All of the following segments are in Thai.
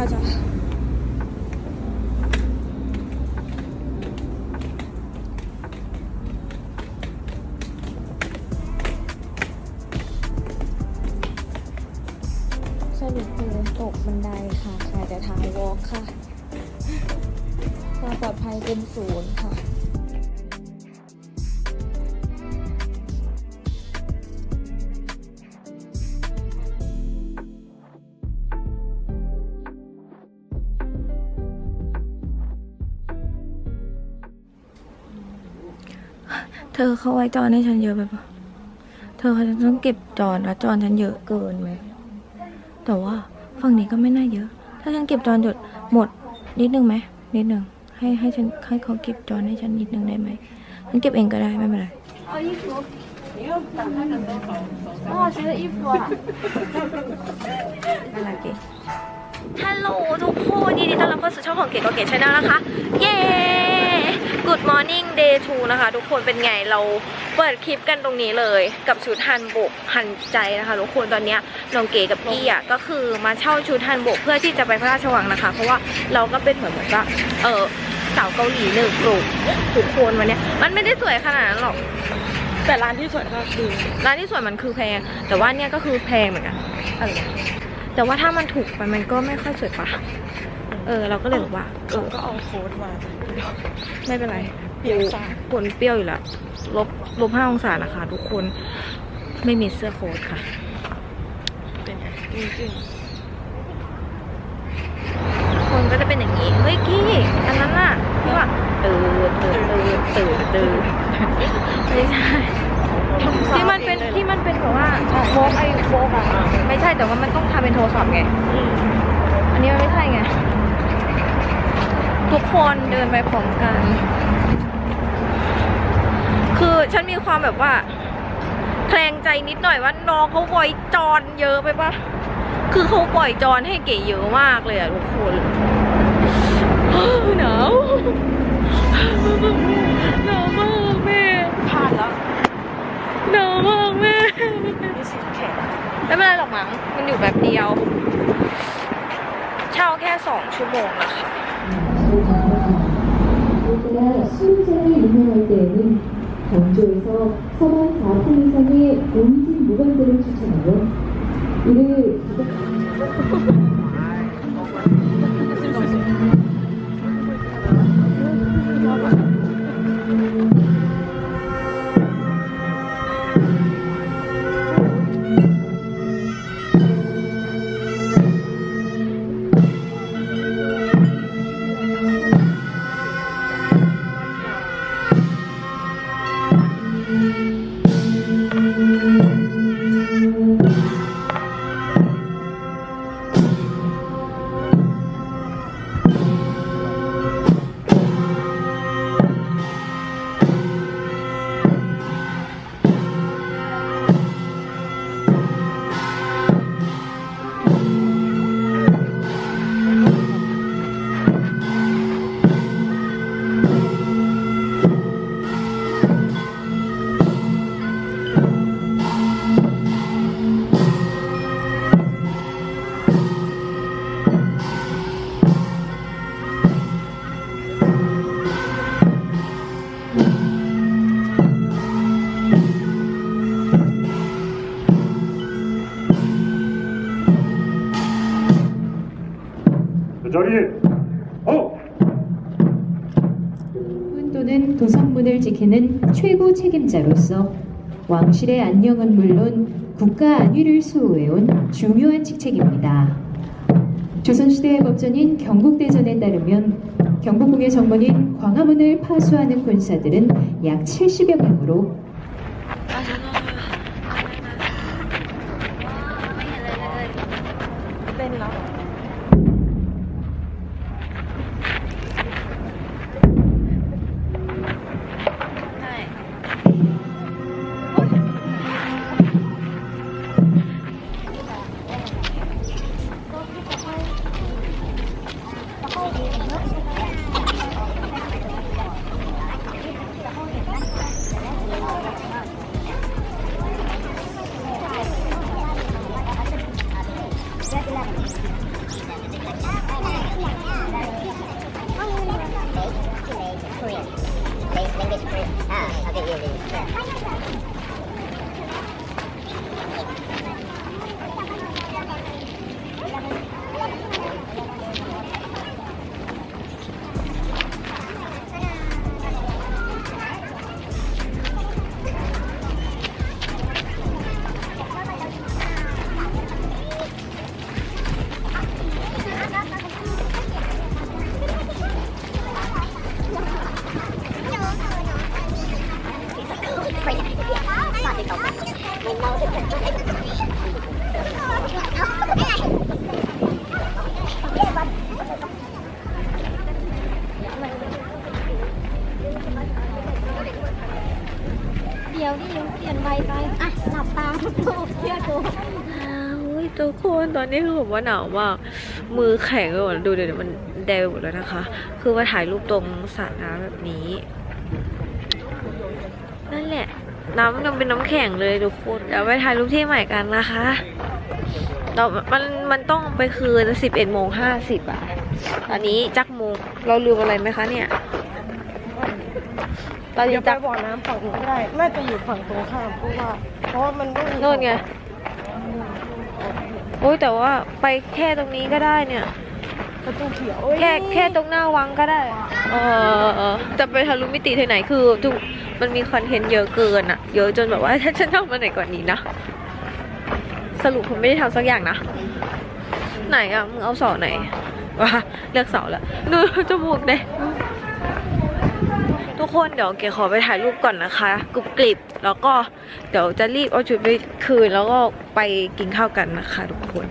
가 자. สรุปคือตกบันไดค่ะใช้แต่ทางวอล์กค่ะความปลอดภัยเป็นศูนย์ค่ะ ธอเขาไว้จอนให้ฉันเยอะไปปะเธอเขาต้องเก็บจอนแล้วจอนฉันเยอะเกินไหม แต่ว่าฝั่งนี้ก็ไม่น่าเยอะ ถ้าฉันเก็บจอนหยดหมดนิดนึงไหมนิดนึงให้ให้ฉันให้เขาเก็บจอนให้ฉันนิดนึงได้ไหมฉันเก็บเองก็ได้ไม่เป็นไรเอายี่สิบอ๋อซื้ออีฟัวอะเก๋ฮัลโหลทุกคนยินดีต้อนรับเข้าสู่ช่องของเก๋กับเก๋ชาแนลนะคะ เย้ Good morning day two นะคะ ทุกคนเป็นไงเราเปิดคลิปกันตรงนี้เลยกับชุดฮันบกฮันใจนะคะ ทุกคนตอนเนี้ยน้องเก๋กับกี้อะก็คือมาเช่าชุดฮันบกเพื่อที่จะไปพระราชวังนะคะ เพราะว่าเราก็เป็นเหมือนเหมือนว่าเออสาวเกาหลีหนึ่งกลุ่มทุกคนวันเนี้ยมันไม่ได้สวยขนาดนั้นหรอกแต่ร้านที่สวยก็คือร้านที่สวยมันคือแพง แต่ว่าเนี่ยก็คือแพงเหมือนกันเออแต่ว่าถ้ามันถูกไปมันก็ไม่ค่อยสวยปะ เออ เราก็เลยบอกว่าเอเราอก็เอาโค้ดมาไม่เป็นไรเปลี่ยนซาผลเปรี้ยวอยู่แล้วลบลบห้าองศานะคะทุกคนไม่มีเสื้อโค้ทค่ะ เป็นไงจริงคนก็จะเป็นอย่างนี้ เฮ้ยกี้อันนั้นน่ะที่ว่าตื่นตื่นตื่นตื่นตื่นไม่ใช่ๆที่มันเป็นที่มันเป็นแบบว่าโบกไอ้โบกอะไม่ใช่แต่ว่ามันต้องทำเป็นโทรศัพท์ไงอืมอันนี้มันไม่ใช่ไง ทุกคนเดินไปพร้อมกัน คือฉันมีความแบบว่าแคลงใจนิดหน่อยว่าน้องเขาปล่อยจอนเยอะไปปะคือเขาปล่อยจอนให้เก๋เยอะมากเลยอะทุกคนหนาวหนาวมากแม่พลาดแล้วหนาวมากแม่นี่สิแขนไม่เป็นไรหรอกมั้งมันอยู่แบบเดียว เช่าแค่สองชั่วโมงนะคะ 우리가 수영장이 유명할 때에는 강조해서 서방 4분 이상의 온진 무관들을 추천하고 이를 그는 최고 책임자로서 왕실의 안녕은 물론 국가 안위를 수호해온 중요한 직책입니다. 조선시대의 법전인 경국대전에 따르면 경복궁의 정문인 광화문을 파수하는 군사들은 약 70여 명으로 아, ว่าหนาวมาก มือแข็งไปหมดดูเดี๋ยวมันแดงไปหมดแล้วนะคะ คือมาถ่ายรูปตรงสระน้ำแบบนี้ นั่นแหละ น้ำยังเป็นน้ำแข็งเลยทุกคนเดี๋ยวไปถ่ายรูปที่ใหม่กันนะคะเรามันมันต้องไปคืนสิบเอ็ดโมงห้าสิบอะตอนนี้จักโมงเราลืมอะไรไหมคะเนี่ย ตอนเดี๋นี้ยวไปจักบ่อน้ำฝั่งนู้นก็ได้ น่าจะอยู่ฝั่งตรงข้ามเพราะว่า เพราะว่ามันไม่มี โน่นไง โอ้ยแต่ว่าไปแค่ตรงนี้ก็ได้เนี่ย ประตูเขียวแค่แค่ตรงหน้าวังก็ได้เออเออจะไปทะลุมิติที่ไหนคือทุกมันมีคอนเทนต์เยอะเกินอะเยอะจนแบบว่าฉันทำมาไหนก่อนนี้นะ สรุปผมไม่ได้ทำสักอย่างนะ ไหนอะมึงเอาเสาไหนวะเลือกเสาแล้วดูจมูกเด้ทุก คนเดี๋ยวเก๋ขอไปถ่ายรูปก่อนนะคะกรุบกริบแล้วก็เดี๋ยวจะรีบเอาชุดไปคืนแล้วก็ไปกินข้าวกันนะคะทุกคน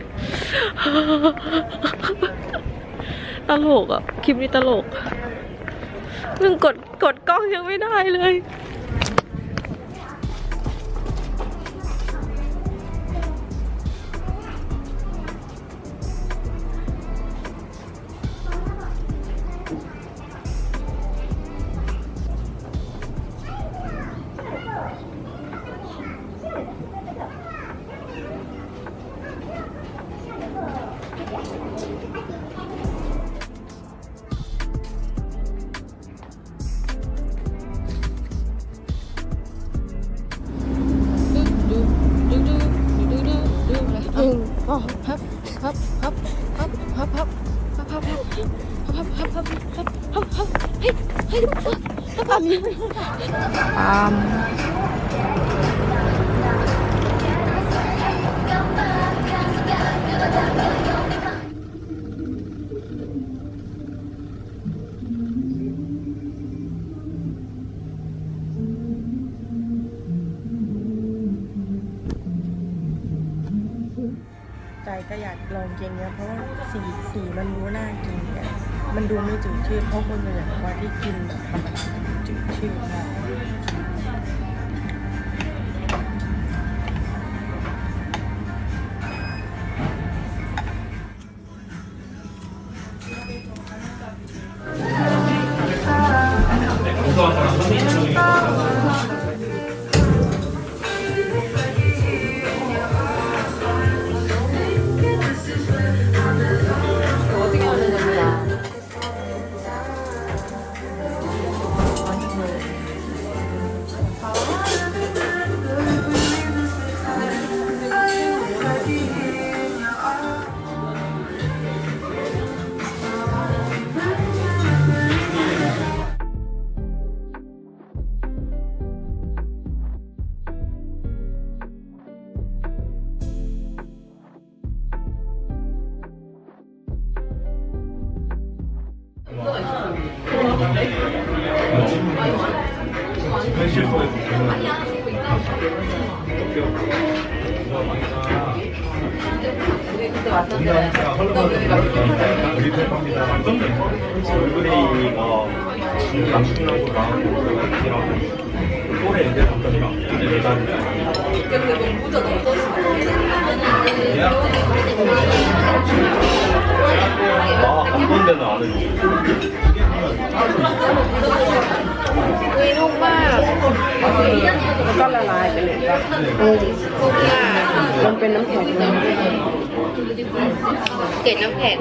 ตลกอะคลิปนี้ตลกมึงกดกดกล้องยังไม่ได้เลย Oh, hop, hop, hop, hop, hop, hop, hop, hop, hop. Um, ใจก็อยากลองกินเนี้ยเพราะว่าสีสีมันดูน่ากินเนี่ยมันดูไม่จืดชืดเพราะคนส่นบอกว่าที่กินแบบธรรมดาจืดชืดมาก 그때 왔었는데 얼굴에 이거 남친하고. 나랑 또래 애들 바뀌었다 내가 근데 너무 부자 넘어졌어 아한 번도 안 해줘 อุ้ยนุ่มมากแล้วก็ละลายไปเลยก็นุ่มมากมันเป็นน้ำแข็งนะเกล็ดน้ำแข็ง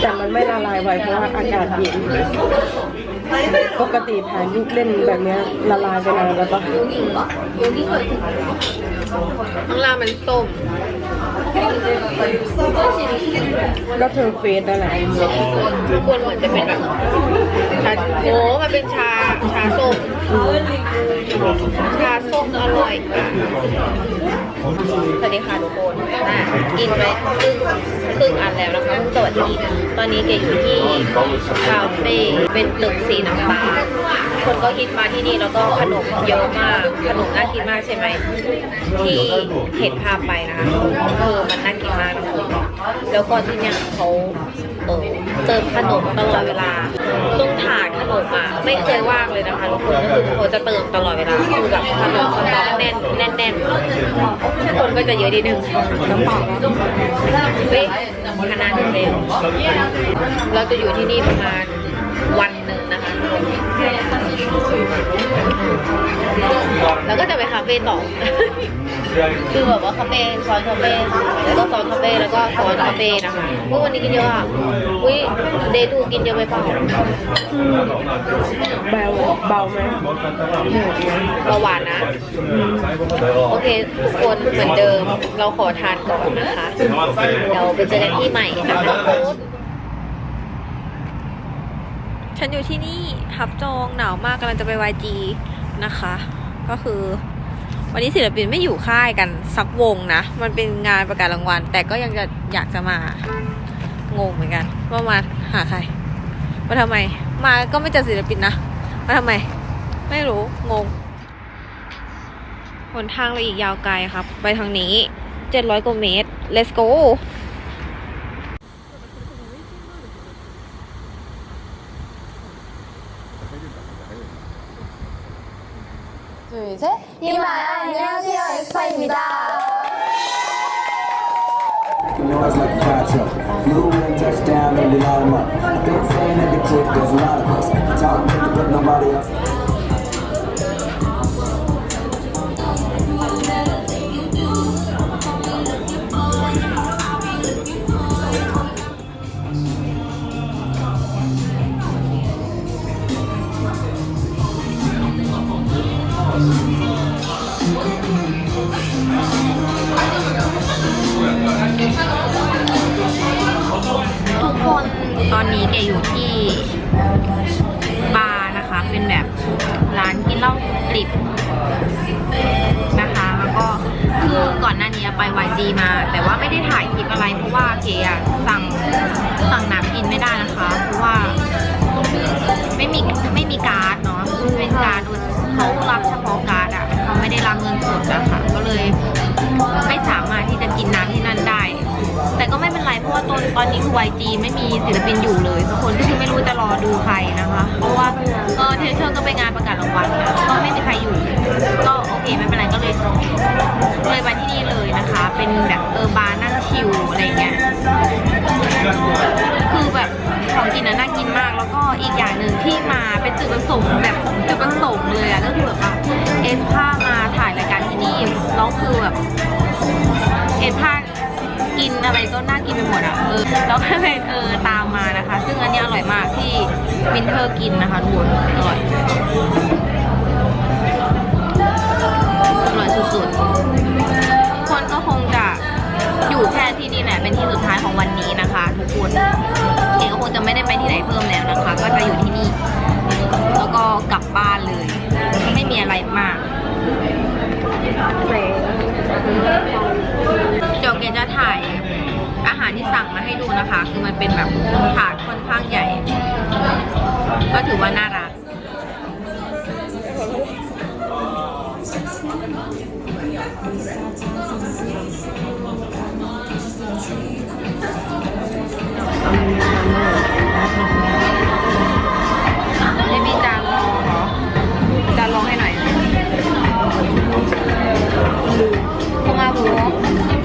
แต่มันไม่ละลายไวเพราะว่าอากาศเย็นปกติถ่ายรูปเล่นแบบเนี้ยละลายไปนานแล้วปะข้างล่างมันส้ม ก็เธอเฟสนั่นแหละทุกคนเหมือนจะเป็นแบบชาโอ้มันเป็นชาชาส้มชาส้มอร่อยสวัสดีค่ะทุกคนอะกินไปครึ่งครึ่งอันแล้วนะคะสวัสดีตอนนี้เกอยู่ที่คาเฟ่เป็นตึกสีน้ำตาลคนก็ฮิตมาที่นี่แล้วก็ขนมเยอะมากขนมน่ากินมากใช่ไหมที่เห็นภาพไปนะคะคืออมันน่ากินมากทุกคน แล้วก็ที่เนี่ยเขาเออเติมขนมตลอดเวลาตรงถาดขนมอะไม่เคยว่างเลยนะคะทุกคนก็คือเขาจะเติมตลอดเวลาคือแบบขนมสต๊อกแน่นแน่นแน่นคนก็จะเยอะนิดนึงน้ำเปล่าเฮ้ยขนาดนี้เลยเราจะอยู่ที่นี่ประมาณวันหนึ่งนะคะ แล้วก็จะไปคาเฟ่ต่อ คือแบบว่าคาเฟ่ซอยคาเฟ่แล้วก็ซอยคาเฟ่แล้วก็ซอยคาเฟ่นะคะเมื่อวันนี้กินเยอะอะ อุ้ยเดย์ทูกินเยอะไปเปล่าเบาเบาไหมเหนื่อยไหมเบาหวานนะ โอเค ทุกคนเหมือนเดิม เราขอทานก่อนนะคะ เดี๋ยวไปเจอกันที่ใหม่นะคะ ฉันอยู่ที่นี่ทับจองหนาวมากกำลังจะไป YG นะคะ ก็คือ วันนี้ศิลปินไม่อยู่ค่ายกันสักวงนะ มันเป็นงานประกาศรางวัล แต่ก็ยังจะอยากจะมางงเหมือนกัน ว่ามาหาใครมาทำไม มาก็ไม่เจอศิลปินนะ มาทำไม ไม่รู้งงหนทางเราอีกยาวไกลครับ ไปทางนี้700กว่าเมตร let's go 둘, 셋. 이마야, 안녕하세요. 엑스파입니다. ตอนนี้เกอยู่ที่บาร์นะคะ เป็นแบบร้านกินเหล้ากลิบนะคะ แล้วก็คือก่อนหน้านี้ไป YG มา แต่ว่าไม่ได้ถ่ายคลิปอะไร เพราะว่าเกอะสั่งสั่งน้ำกินไม่ได้นะคะ เพราะว่าไม่มีไม่มีการ์ดเนาะเป็นการ์ดเขารับเฉพาะการ์ดอะเขาไม่ได้รับเงินสดอะค่ะ ตอนนี้คือ YG ไม่มีศิลปินอยู่เลยทุกคนก็คือไม่รู้จะรอดูใครนะคะ เพราะว่าเออเทเชอร์ก็ไปงานประกาศรางวัลนะก็ไม่มีใครอยู่ ก็โอเคไม่เป็นไรก็เลยเลยมาที่นี่เลยนะคะ เป็นแบบเออบาร์นั่งชิลอะไรเงี้ยคือแบบของกินน่ะน่ากินมากแล้วก็อีกอย่างหนึ่งที่มาเป็นจุดประสงค์แบบจุดประสงค์เลยอะก็คือแบบว่าเอสผ้ามาถ่ายรายการที่นี่แล้วคือแบบเอสผ้ากินอะไรก็น่า กินไปหมดอะเออแล้วก็เลยเออตามมานะคะ ซึ่งอันนี้อร่อยมากที่วินเทอร์กินนะคะทุกคนอร่อยอร่อยสุดๆทุกคนก็คงจะอยู่แค่ที่นี่แหละเป็นที่สุดท้ายของวันนี้นะคะ ทุกคนเองก็คงจะไม่ได้ไปที่ไหนเพิ่มแล้วนะคะ ก็จะอยู่ที่นี่ แล้วก็กลับบ้านเลยไม่มีอะไรมากเดี๋ยวเกจะถ่ายอาหารที่สั่งมาให้ดูนะคะ คือมันเป็นแบบถาดค่อนข้างใหญ่ ก็ถือว่าน่ารักไม่มีจานรองเหรอจานรองให้หน่อยพงอาบู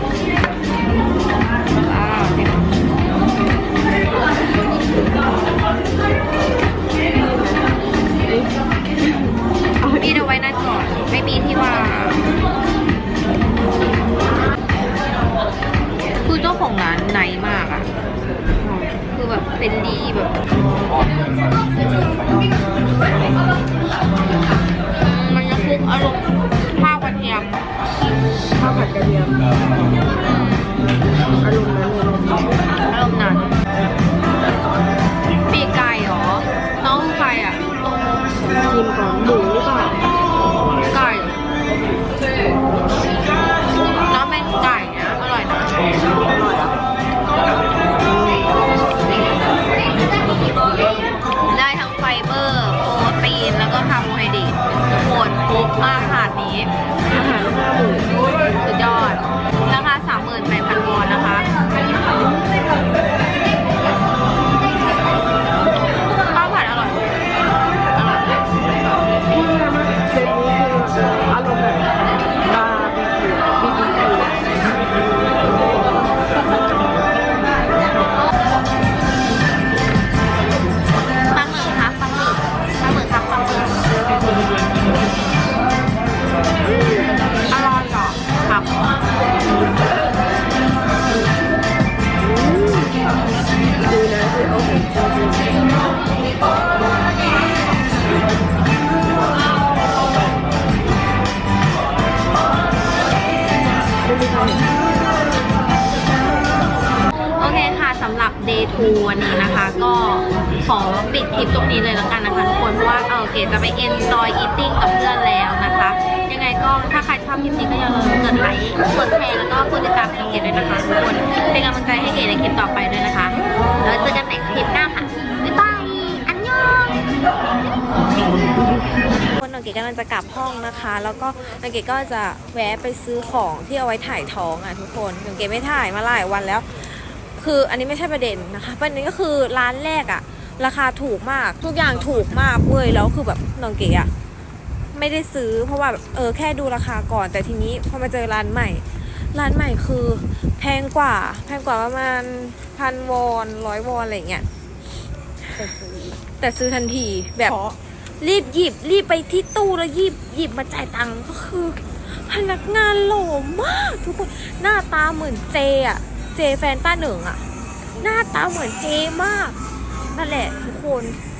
พูวันนี้นะคะ ก็ขอปิดคลิปตรงนี้เลยแล้วกันนะคะทุกคนเพราะว่าเออเกดจะไป enjoy eating กับเพื่อนแล้วนะคะ ยังไงก็ถ้าใครชอบคลิปนี้ก็อย่าลืมกดไลค์กดแชร์แล้วก็กดติดตามช่องเกดด้วยนะคะทุกคนเป็นกำลังใจให้เกดในคลิปต่อไปด้วยนะคะแล้วเจอกันในคลิปหน้าค่ะบ๊ายบายอันยองคนนองเกดกำลังจะกลับห้องนะคะ แล้วก็นองเกดก็จะแวะไปซื้อของที่เอาไว้ถ่ายท้องอะทุกคนนองเกดไม่ถ่ายมาหลายวันแล้ว คืออันนี้ไม่ใช่ประเด็นนะคะประเด็นก็คือร้านแรกอะราคาถูกมากทุกอย่างถูกมากเว้ยแล้วคือแบบน้องเก๋อะไม่ได้ซื้อเพราะว่าแบบเออแค่ดูราคาก่อน แต่ทีนี้พอมาเจอร้านใหม่ ร้านใหม่คือแพงกว่า แพงกว่าประมาณพันวอนร้อยวอนอะไรอย่างเงี้ยแต่ซื้อทันทีแบบเพราะรีบหยิบรีบไปที่ตู้แล้วหยิบหยิบมาจ่ายตังค์ก็คือพนักงานหล่อมากทุกคนหน้าตาเหมือนเจอะ เจแฟนต้าเหนึ่งอะหน้าตาเหมือนเจมากนั่นแหละทุกคน